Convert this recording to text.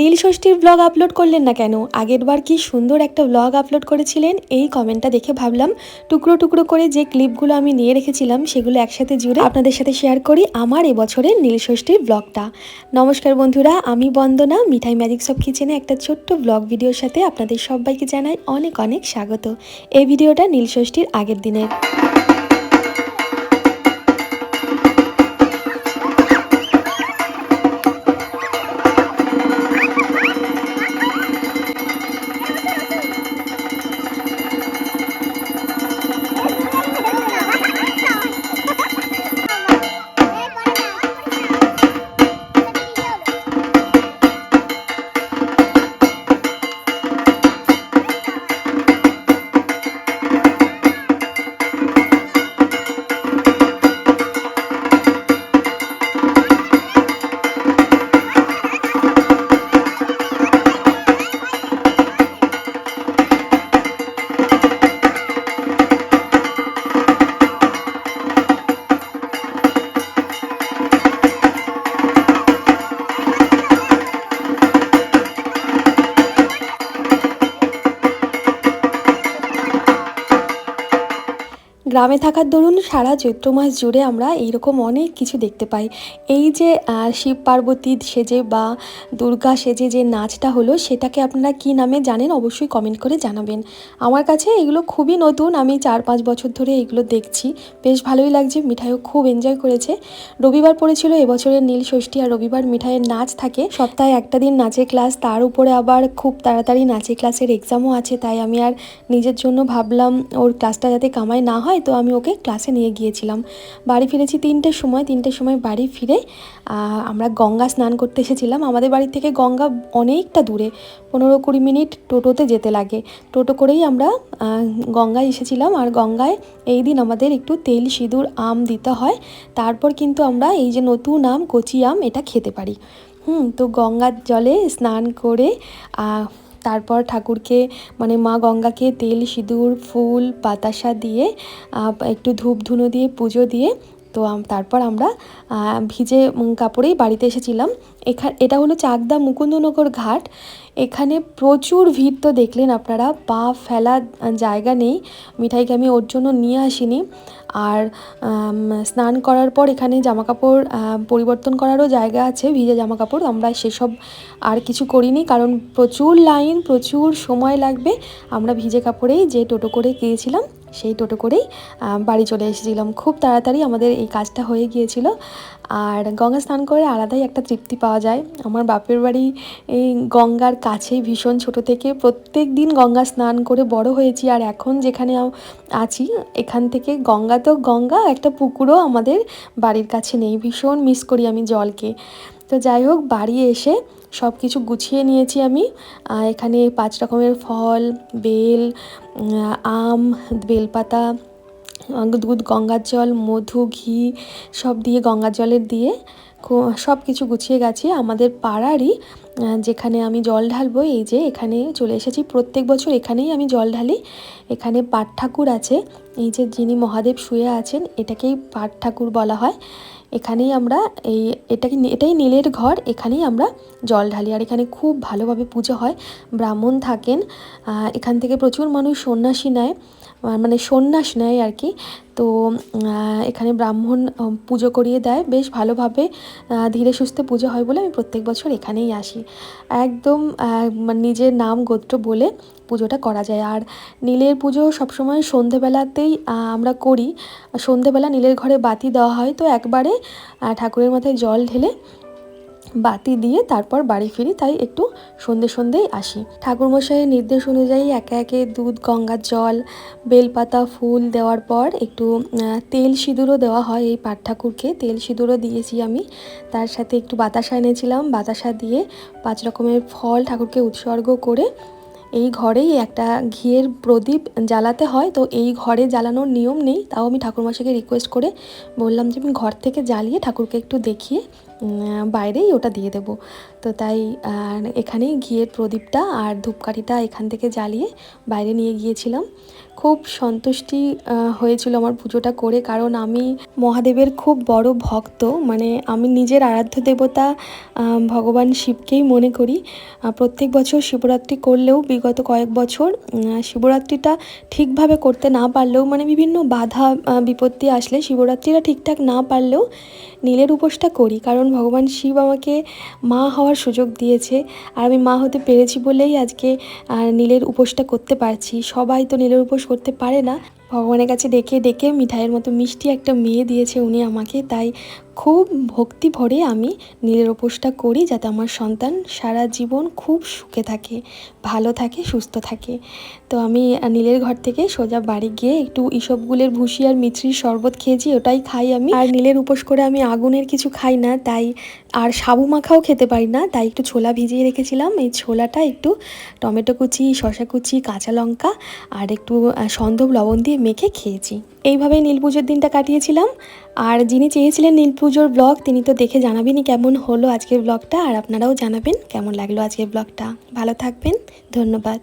নীল ষষ্ঠীর blog upload করলেন না কেন? আগের বার কি সুন্দর একটা ব্লগ আপলোড করেছিলেন? এই কমেন্টটা দেখে ভাবলাম, টুকরো টুকরো করে যে ক্লিপগুলো আমি নিয়ে রেখেছিলাম, সেগুলো একসাথে জুড়ে আপনাদের সাথে শেয়ার করি আমার এবছরের নীল ষষ্ঠীর ব্লগটা নমস্কার বন্ধুরা, আমি বন্দনা, মিঠাই ম্যাজিক সব কিচেনে একটা ছোট্ট ব্লগ ভিডিওর সাথে আপনাদের সবাইকে জানাই অনেক অনেক স্বাগত। এই ভিডিওটা নীল ষষ্ঠীর আগের দিনের। গ্রামে থাকার দরুন সারা চৈত্র মাস জুড়ে আমরা এইরকম অনেক কিছু দেখতে পাই। এই যে শিব পার্বতী সেজে বা দুর্গা সেজে যে নাচটা হলো, সেটাকে আপনারা কি নামে জানেন অবশ্যই কমেন্ট করে জানাবেন। আমার কাছে এগুলো খুবই নতুন, আমি চার পাঁচ বছর ধরে এগুলো দেখছি। বেশ ভালোই লাগছে, মিঠাইও খুব এনজয় করেছে। রবিবার পড়েছিল এবছরের নীল ষষ্ঠী আর রবিবার মিঠাইয়ের নাচ থাকে। সপ্তাহে একটা দিন নাচের ক্লাস তার উপরে আবার খুব তাড়াতাড়ি নাচের ক্লাসের এক্সামও আছে, তাই আমি আর নিজের জন্য ভাবলাম ওর ক্লাসটা যাতে কামাই না হয়। তো আমি ওকে ক্লাসে নিয়ে গিয়েছিলাম। বাড়ি ফিরেছি তিনটের সময় তিনটের সময় বাড়ি ফিরে আমরা গঙ্গা স্নান করতে এসেছিলাম। আমাদের বাড়ি থেকে গঙ্গা অনেকটা দূরে, পনেরো কুড়ি মিনিট টোটোতে যেতে লাগে। টোটো করেই আমরা গঙ্গায় এসেছিলাম। আর গঙ্গায় এই দিন আমাদের একটু তেল, সিঁদুর, আম দিতে হয়। তারপর কিন্তু আমরা এই যে নতুন আম, কচি আম, এটা খেতে পারি। হুম, তো গঙ্গার জলে স্নান করে তারপর ঠাকুরকে মানে মা গঙ্গাকে তেল, সিঁদুর, ফুল, বাতাসা দিয়ে একটু ধূপ ধুনো দিয়ে, পুজো দিয়ে, তো তারপর আমরা ভিজে কাপড়েই বাড়িতে এসেছিলাম। এখা, এটা হলো চাকদা মুকুন্দনগর ঘাট। এখানে প্রচুর ভিড় তো দেখলেন আপনারা, পা ফেলা জায়গা নেই। মিঠাইকে আমি ওর জন্য নিয়ে আসিনি। আর স্নান করার পর এখানে জামাকাপড় কাপড় পরিবর্তন করারও জায়গা আছে, ভিজে জামাকাপড়। আমরা সেসব আর কিছু করিনি কারণ প্রচুর লাইন, প্রচুর সময় লাগবে। আমরা ভিজে কাপড়েই যে টোটো করে গিয়েছিলাম, সেই টোটো করেই বাড়ি চলে এসেছিলাম। খুব তাড়াতাড়ি আমাদের এই কাজটা হয়ে গিয়েছিল। আর গঙ্গা স্নান করে আলাদাই একটা তৃপ্তি পাওয়া যায়। আমার বাপের বাড়ি এই গঙ্গার কাছেই ভীষণ ছোট থেকে প্রত্যেক দিন গঙ্গা স্নান করে বড় হয়েছি আর এখন যেখানে আছি, এখান থেকে গঙ্গা তো গঙ্গা, একটা পুকুরও আমাদের বাড়ির কাছে নেই। ভীষণ মিস করি আমি জলকে। তো যাই হোক, বাড়ি এসে সব কিছু গুছিয়ে নিয়েছি আমি। এখানে পাঁচ রকমের ফল, বেল আম, বেলপাতা দুধ গঙ্গার জল, মধু, ঘি সব দিয়ে, গঙ্গা জলের দিয়ে সব কিছু গুছিয়ে গেছি আমাদের পাড়ারই যেখানে আমি জল ঢালবো, এই যে এখানে চলে এসেছি। প্রত্যেক বছর এখানেই আমি জল ঢালি। এখানে পাট ঠাকুর আছে। এই যে যিনি মহাদেব শুয়ে আছেন, এটাকেই পাট ঠাকুর বলা হয়। এখানেই আমরা এই এটাকে এটাই নীলের ঘর, এখানেই আমরা জল ঢালি। আর এখানে খুব ভালোভাবে পুজো হয়। ব্রাহ্মণ থাকেন। এখান থেকে প্রচুর মানুষ সন্ন্যাসী নেয়। মানে সন্ন্যাস নেয় আর কি। তো এখানে ব্রাহ্মণ পুজো করিয়ে দেয়। বেশ ভালোভাবে ধীরে সুস্থে পুজো হয় বলে আমি প্রত্যেক বছর এখানেই আসি। একদম মানে নিজের নাম গোত্র বলে পুজোটা করা যায়। আর নীলের পুজো সবসময় সন্ধেবেলাতেই আমরা করি। সন্ধেবেলা নীলের ঘরে বাতি দেওয়া হয়। তো একবারে ঠাকুরের মাথায় জল ঢেলে বাতি দিয়ে তারপর বাড়ি ফিরি, তাই একটু সন্ধে সন্ধেই আসি। ঠাকুরমশাইয়ের নির্দেশ অনুযায়ী একে একে দুধ, গঙ্গার জল, বেলপাতা, ফুল দেওয়ার পর একটু তেল সিঁদুরও দেওয়া হয় এই পাট ঠাকুরকে। তেল সিঁদুরও দিয়েছি আমি। তার সাথে একটু বাতাসা এনেছিলাম। বাতাসা দিয়ে পাঁচ রকমের ফল ঠাকুরকে উৎসর্গ করে এই ঘরেই একটা ঘিয়ের প্রদীপ জ্বালাতে হয়। তো এই ঘরে জ্বালানোর নিয়ম নেই, তাও আমি ঠাকুরমশাইকে রিকোয়েস্ট করে বললাম যে আমি ঘর থেকে জ্বালিয়ে ঠাকুরকে একটু দেখিয়ে বাইরেই ওটা দিয়ে দেবো। তো তাই এখানেই ঘিয়ের প্রদীপটা আর ধূপকাঠিটা এখান থেকে জ্বালিয়ে বাইরে নিয়ে গিয়েছিলাম। খুব সন্তুষ্টি হয়েছিল আমার পুজোটা করে, কারণ আমি মহাদেবের খুব বড় ভক্ত। মানে আমি নিজের আরাধ্য দেবতা ভগবান শিবকেই মনে করি। প্রত্যেক বছর শিবরাত্রি করলেও বিগত কয়েক বছর শিবরাত্রিটা ঠিকভাবে করতে না পারলেও মানে বিভিন্ন বাধা বিপত্তি আসলে শিবরাত্রিটা ঠিকঠাক না পারলেও নীলের উপোসটা করি। কারণ ভগবান শিব আমাকে মা হওয়ার সুযোগ দিয়েছে। আর আমি মা হতে পেরেছি বলেই আজকে নীলের উপোসটা করতে পারছি। সবাই তো নীলের উপোস করতে পারে না। ভগবানের কাছে ডেকে ডেকে মিঠাইয়ের মতো মিষ্টি একটা মেয়ে দিয়েছে উনি আমাকে। তাই খুব ভক্তি ভরে আমি নীলের উপোসটা করি যাতে আমার সন্তান সারা জীবন খুব সুখে থাকে, ভালো থাকে, সুস্থ থাকে। তো আমি নীলের ঘর থেকে সোজা বাড়ি গিয়ে একটু ইসবগুলের ভুসি আর মিছরির শরবত খেয়েছি, ওটাই খাই আমি। আর নীলের উপোস করে আমি আগুনের কিছু খাই না, তাই আর সাবু মাখাও খেতে পারি না। তাই একটু ছোলা ভিজিয়ে রেখেছিলাম, এই ছোলাটা একটু টমেটো কুচি শশা কুচি, কাঁচা লঙ্কা আর একটু সন্ধব লবণ দিয়ে মেখে খেয়েছি। এইভাবেই নীল পুজোর দিনটা কাটিয়েছিলাম। আর যিনি চেয়েছিলেন নীল পুজোর ব্লগ, তিনি তো দেখে জানাবেনই কেমন হলো আজকের ব্লগটা। আর আপনারাও জানাবেন কেমন লাগল আজকের ব্লগটা। ভালো থাকবেন। ধন্যবাদ।